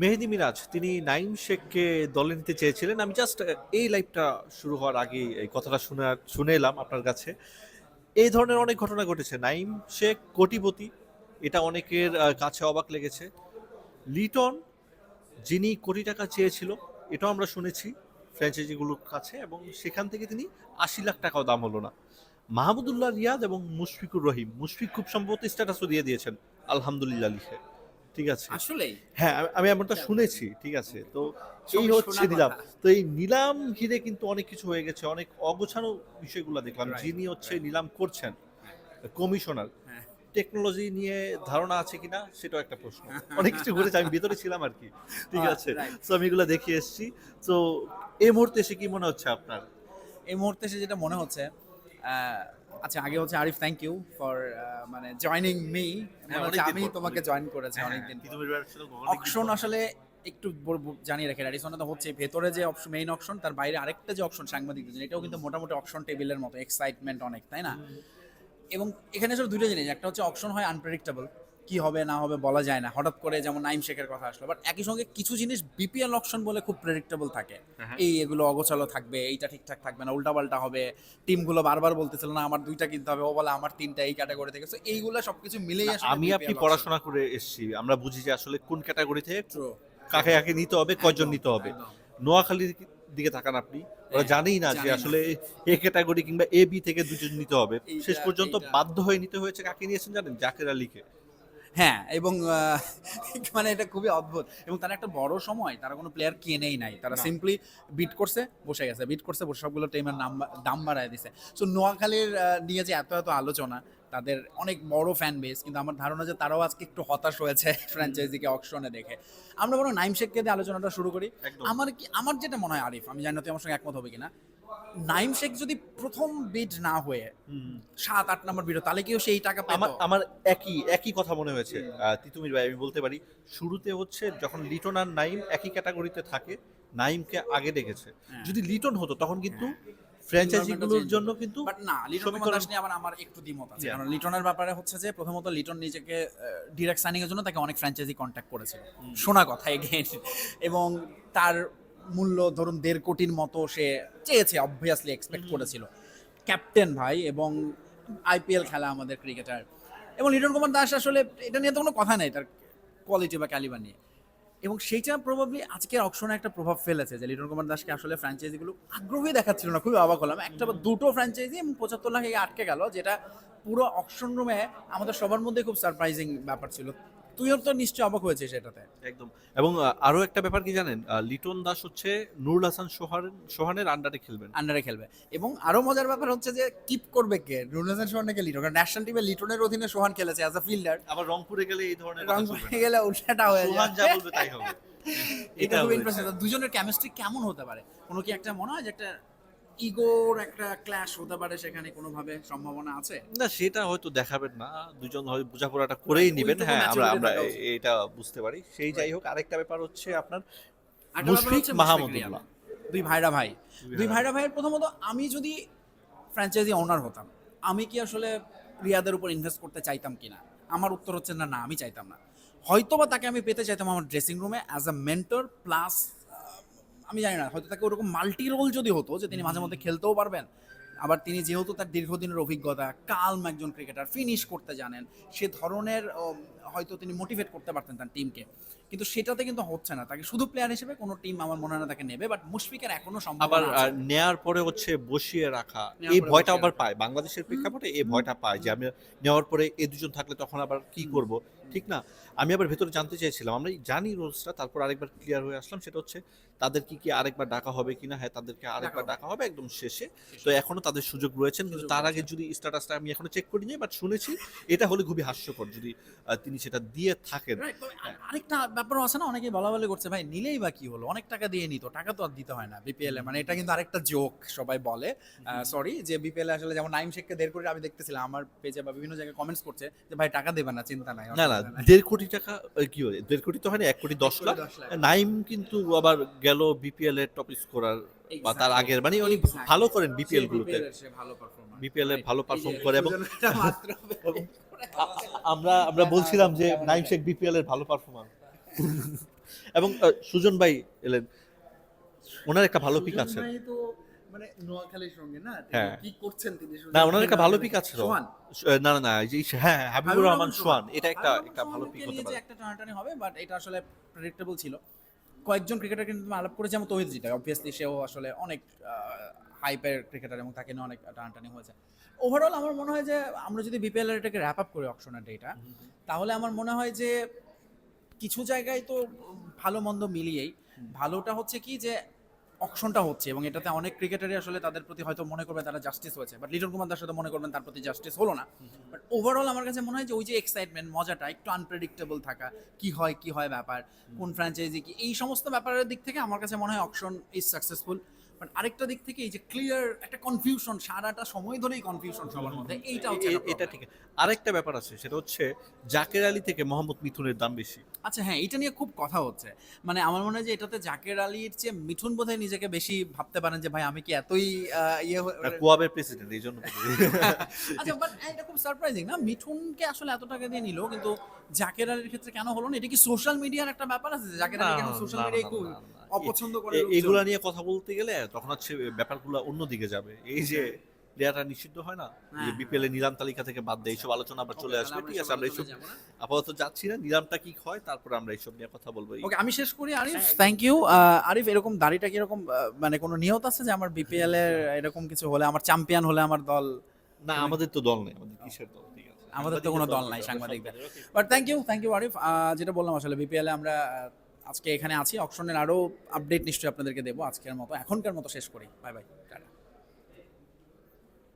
মেহেদি মিরাজ, তিনি নাইম শেখকে দলে নিতে চেয়েছিলেন। আমি জাস্ট এই লাইভটা শুরু হওয়ার আগে এই কথাটা শুনে শুনে এলাম আপনার কাছে। এই ধরনের অনেক ঘটনা ঘটেছে। নাইম শেখ কোটিপতি, এটা অনেকের কাছে অবাক লেগেছে। লিটন, যিনি কোটি টাকা চেয়েছিল, এটাও আমরা শুনেছি ফ্র্যাঞ্চাইজিগুলোর কাছে এবং সেখান থেকে তিনি আশি লাখ টাকাও দাম হলো না। মাহমুদুল্লাহ রিয়াদ এবং মুশফিকুর রহিম, মুশফিক খুব সম্ভবত স্ট্যাটাসও দিয়ে দিয়েছেন, আলহামদুলিল্লাহ লিখে। ঠিক আছে। আসলেই? হ্যাঁ আমি- এমনটা শুনেছি ঠিক আছে। তো এই হচ্ছে নিলাম। তো এই নিলাম ঘিরে কিন্তু অনেক কিছু হয়ে গেছে অনেক অগোছানো বিষয়গুলো দেখলাম যিনি হচ্ছে নিলাম করছেন কমিশনার। হ্যাঁ। টেকনোলজি নিয়ে ধারণা আছে কিনা সেটাও একটা প্রশ্ন। অনেক কিছু ঘুরেছে আমি ভিতরে ছিলাম আর কি। ঠিক আছে। তো আমি এগুলো দেখে এসেছি। তো এই মুহূর্তে এসে কি মনে হচ্ছে আপনার? এই মুহূর্তে এসে যেটা মনে হচ্ছে আচ্ছা আগে হচ্ছে আরিফ থ্যাংক ইউ ফর মানে জয়নিং মি হ্যাঁ, আমি অনেকদিন আমি তোমাকে জয়েন করেছি অনেকদিন অপশন আসলে একটু জানিয়ে রাখি র্যাডিসনে তো হচ্ছে ভেতরে যে অপশন মেইন অপশন তার বাইরে আরেকটা যে অপশন সাংবাদিকদের জন্য এটাও কিন্তু মোটামুটি অপশন টেবিলের মতো এক্সাইটমেন্ট অনেক তাই না? এবং এখানে আসলে দুটো জিনিস একটা হচ্ছে অপশন হয় আনপ্রেডিক্টেবল কি হবে না হবে বলা যায় না। হঠাৎ করে যেমন নাইম শেখের কথা আসলো। বাট একই সঙ্গে কিছু জিনিস বিপিএল অপশন বলে খুব প্রেডিক্টেবল থাকে। হ্যাঁ। এই এগুলো অগোছালো থাকবে এইটা ঠিকঠাক থাকবে না উল্টাপাল্টা হবে। টিমগুলো বারবার বলতেছিল না আমার দুইটা কিনতে হবে। ও বলে আমার তিনটা এই ক্যাটাগরি থেকে। So এইগুলো সবকিছু মিলেই আসলে আমি আপনি পড়াশোনা করে এসেছি। আমরা বুঝি যে আসলে কোন ক্যাটাগরি থেকে কাকে কাকে নিতে হবে কয়জন নিতে হবে। নোয়াখালীর দিকে থাকান আপনি। ওরা হ্যাঁ, জানেই না যে আসলে এ ক্যাটাগরি কিংবা এ বি থেকে দুজন নিতে হবে। শেষ পর্যন্ত বাধ্য হয়ে নিতে হয়েছে কাকে নিয়েছেন জানেন? জাকের আলীকে। হ্যাঁ এবং মানে এটা খুবই অদ্ভুত। এবং তারা একটা বড় সময় তারা কোনো প্লেয়ার কেনেই নাই। তারা সিম্পলি বিট করছে বসে গেছে। বিট করছে বসে সবগুলো টিমের নাম দাম বাড়ায় দিছে। সো নোয়াখালীর নিয়ে যে এত এত আলোচনা তাদের অনেক বড় ফ্যান বেস কিন্তু আমার ধারণা যে তারাও আজকে একটু হতাশ হয়েছে ফ্র্যাঞ্চাইজিকে অকশনে দেখে। আমরা বরং নাইম শেখকে দিয়ে আলোচনাটা শুরু করি। আমার কি আমার যেটা মনে হয় আরিফ আমি জানি না তুই আমার সঙ্গে একমত হবে কিনা নাইম শেখ যদি প্রথম বিট না হয়ে সাত আট নম্বর বিট তাহলে কেউ সেই টাকা আমার আমার একই একই কথা মনে হয়েছে। তিতুমির ভাই আমি বলতে পারি শুরুতে হচ্ছে যখন লিটন আর নাইম একই ক্যাটাগরিতে থাকে নাইমকে আগে ডেকেছে। হ্যাঁ। যদি লিটন হতো তখন কিন্তু ফ্র্যাঞ্চাইজিগুলোর জন্য কিন্তু বাট না লিটন দাস নিয়ে আবার আমার একটু দ্বিমত আছে। কারণ লিটনের ব্যাপারে হচ্ছে যে প্রথমত লিটন নিজেকে ডিরেক্ট সাইনিং এর জন্য তাকে অনেক ফ্র্যাঞ্চাইজি কন্ট্যাক্ট করেছিল। শোনা কথা এগেন এবং তার মূল্য ধরুন দেড় কোটির মতো সে চেয়েছে অবভিয়াসলি এক্সপেক্ট করেছিল। ক্যাপ্টেন ভাই এবং আইপিএল খেলা আমাদের ক্রিকেটার এবং লিটন কুমার দাস আসলে এটা নিয়ে তো কোনো কথা নেই তার কোয়ালিটি বা ক্যালিবার নিয়ে। এবং সেইটা প্রবাবলি আজকের অকশনে একটা প্রভাব ফেলেছে যে লিটন কুমার দাসকে আসলে ফ্র্যাঞ্চাইজিগুলো আগ্রহী দেখাচ্ছিল না খুবই অবাক হলাম। একটা বা দুটো ফ্র্যাঞ্চাইজি এবং পঁচাত্তর লাখে আটকে গেল যেটা পুরো অকশন রুমে আমাদের সবার মধ্যে খুব সারপ্রাইজিং ব্যাপার ছিল। তুইও তো নিশ্চয়ই অবাক হয়েছিস সেটাতে একদম। এবং আরও একটা ব্যাপার কি জানেন? লিটন দাস হচ্ছে নুরুল হাসান সোহান সোহানের আন্ডারে খেলবেন। আন্ডারে খেলবে। এবং আরও মজার ব্যাপার হচ্ছে যে কিপ করবে কে? রুনাসান সোহান নাকি লিটন? কারণ ন্যাশনাল টিমে লিটনের অধীনে সোহান খেলেছে অ্যাজ আ ফিল্ডার আবার রংপুরে গেলে এই ধরনের কথা রং চলবে গেলে উল্টাটা হয়ে সোহান যা বলবে তাই হবে। এটা এটা খুব ইন্টারেস্টিং দুজনের কেমিস্ট্রি কেমন হতে পারে? কোনো কি একটা মনে হয় যে একটা ইগোর একটা ক্ল্যাশ হতে পারে সেখানে কোনোভাবে সম্ভাবনা আছে? না সেটা হয়তো দেখাবেন না। দুজন হয়তো বোঝাপড়াটা করেই নেবেন। হ্যাঁ আমরা আমরা। এটা বুঝতে পারি। সেই যাই হোক আরেকটা ব্যাপার হচ্ছে আপনার মুশফিক মাহমুদুল্লাহ। দুই ভাইরা ভাই। দুই ভাইরা ভাইয়ের প্রথমত আমি যদি ফ্র্যাঞ্চাইজি ওনার হতাম আমি কি আসলে রিয়াদের উপর ইনভেস্ট করতে চাইতাম কিনা? আমার উত্তর হচ্ছে না না আমি চাইতাম না। হয়তো বা তাকে আমি পেতে চাইতাম আমার ড্রেসিং রুমে অ্যাজ আ মেন্টর প্লাস আমি জানি না হয়তো তাকে ওরকম মাল্টি রোল যদি হতো যে তিনি মাঝে মধ্যে খেলতেও পারবেন আবার তিনি যেহেতু তার দীর্ঘদিনের অভিজ্ঞতা কালম একজন ক্রিকেটার ফিনিশ করতে জানেন সে ধরনের হয়তো তিনি মোটিভেট করতে পারতেন তার টিমকে কিন্তু সেটাতে কিন্তু হচ্ছে না তাকে শুধু প্লেয়ার হিসেবে কোনো টিম আমার মনে হয় না তাকে নেবে বাট মুশফিকের এখনও আবার আহ, আছে। নেয়ার পরে হচ্ছে বসিয়ে রাখা এই ভয়টা আবার পায় বাংলাদেশের প্রেক্ষাপটে এই ভয়টা পায় যে আমি নেওয়ার পরে এ দুজন থাকলে তখন আবার কি করব? ঠিক না? আমি আবার ভেতরে জানতে চাইছিলাম আমরা জানি রোলসটা তারপর আরেকবার ক্লিয়ার হয়ে আসলাম সেটা হচ্ছে তাদের কি কি আরেকবার ডাকা হবে কিনা? হ্যাঁ তাদেরকে আরেকবার ডাকা হবে একদম শেষে। তো এখনও তাদের সুযোগ রয়েছেন কিন্তু তার আগে যদি স্ট্যাটাসটা আমি এখনও চেক করিনি বাট শুনেছি এটা হলে খুবই হাস্যকর যদি তিনি সেটা দিয়ে থাকেন। আরেকটা ব্যাপারও আছে না অনেকে বলা বলে করছে ভাই নিলেই বা কি হলো? অনেক টাকা দিয়ে নিত টাকা তো আর দিতে হয় না বিপিএল এ। মানে এটা কিন্তু আরেকটা জোক সবাই বলে। সরি যে বিপিএল এ আসলে যেমন নাইম শেখকে দেড় করে আমি দেখতেছিলাম আমার পেজে বা বিভিন্ন জায়গায় কমেন্টস করছে যে ভাই টাকা দেবে না চিন্তা নাই না না নাই। দেড় কোটি টাকা কি দেড় কোটি তো হয়নি এক কোটি দশ লাখ। নাইম কিন্তু আবার গেল বিপিএল এর টপ স্কোরার বা তার আগের মানে উনি ভালো করেন বিপিএল গুলোতে। বিপিএল এ ভালো পারফর্ম করে এবং আমরা আমরা বলছিলাম যে নাইম শেখ বিপিএল এর ভালো পারফর্মার এবং সুজন ভাই এলেন। ওনার একটা ভালো পিক আছে। তো মানে নোয়াখালীর সঙ্গে না? হ্যাঁ। কি করছেন তিনি? না ওনার একটা ভালো পিক আছে। না না না এই হ্যাঁ হ্যাঁ, হাবিবুর রহমান সোহান এটা একটা একটা ভালো পিক হতে পারে একটা টানাটানি হবে বাট এটা আসলে প্রেডিক্টেবল ছিল। কয়েকজন ক্রিকেটার কিন্তু আলাপ করেছি যেমন তহিদ যেটা অবভিয়াসলি সেও আসলে অনেক হাইপের ক্রিকেটার এবং তাকে নিয়ে অনেক টানাটানি হয়েছে। ওভারঅল আমার মনে হয় যে আমরা যদি বিপিএল এটাকে র্যাপ আপ করি অপশনের ডেটা তাহলে আমার মনে হয় যে কিছু জায়গায় তো ভালো মন্দ মিলিয়েই ভালোটা হচ্ছে কি যে অকশনটা হচ্ছে এবং এটাতে অনেক ক্রিকেটারই আসলে তাদের প্রতি হয়তো মনে করবে তারা জাস্টিস হয়েছে। বাট লিটন কুমার দাস সাথে মনে করবেন তার প্রতি জাস্টিস হলো না। বাট ওভারঅল আমার কাছে মনে হয় যে ওই যে এক্সাইটমেন্ট মজাটা একটু আনপ্রেডিক্টেবল থাকা কি হয় কি হয় ব্যাপার কোন ফ্র্যাঞ্চাইজি কি এই সমস্ত ব্যাপারের দিক থেকে আমার কাছে মনে হয় অকশন ইজ সাকসেসফুল বাট আরেকটা দিক থেকে এই যে ক্লিয়ার একটা কনফিউশন সারাটা সময় ধরেই কনফিউশন সবার মধ্যে এইটা হচ্ছে এটা ঠিক। আরেকটা ব্যাপার আছে সেটা হচ্ছে জাকের আলী থেকে মোহাম্মদ মিথুনের দাম বেশি। আচ্ছা হ্যাঁ এটা নিয়ে খুব কথা হচ্ছে। মানে আমার মনে হয় যে এটাতে জাকের আলীর চেয়ে মিঠুন বোধহয় নিজেকে বেশি ভাবতে পারেন যে ভাই আমি কি এতই ইয়ে হয়ে- কুয়াবের প্রেসিডেন্ট এই জন্য। আচ্ছা বাট এটা খুব সারপ্রাইজিং না? মিঠুনকে আসলে এত টাকা দিয়ে নিল কিন্তু জাকের আলীর ক্ষেত্রে কেন হলো না? এটা কি সোশ্যাল মিডিয়ার একটা ব্যাপার আছে জাকের আলী কেন সোশ্যাল মিডিয়ায় খুব। অপছন্দ করে এগুলা নিয়ে কথা বলতে গেলে তখন হচ্ছে ব্যাপারগুলো অন্যদিকে যাবে। এই যে প্লেয়ারটা নিষিদ্ধ হয় না হ্যাঁ, বিপিএল এর নিলাম তালিকা থেকে বাদ দেয় এইসব আলোচনা আবার চলে আসবে ঠিক আছে আমরা এইসব। আপাতত যাচ্ছি না নিলামটা কি হয় তারপর আমরা এইসব নিয়ে কথা বলব। ওকে আমি শেষ করি আরিফ? হ্যাঁ, থ্যাংক ইউ আরিফ এরকম দাড়িটা কি এরকম মানে কোনো নিয়ত আছে যে আমার বিপিএল এর এরকম কিছু হলে আমার চ্যাম্পিয়ন হলে আমার দল? না আমাদের তো দল নেই আমাদের কিসের দল ঠিক আছে। আমাদের তো কোনো দল নাই সাংবাদিকদের। But thank you thank you Arif. যেটা বললাম আসলে বিপিএল এ আমরা আজকে এখানে আছি। অকশনের আরও আপডেট নিশ্চয়ই আপনাদেরকে দেবো। আজকের মতো, এখনকার মতো শেষ করি। Bye bye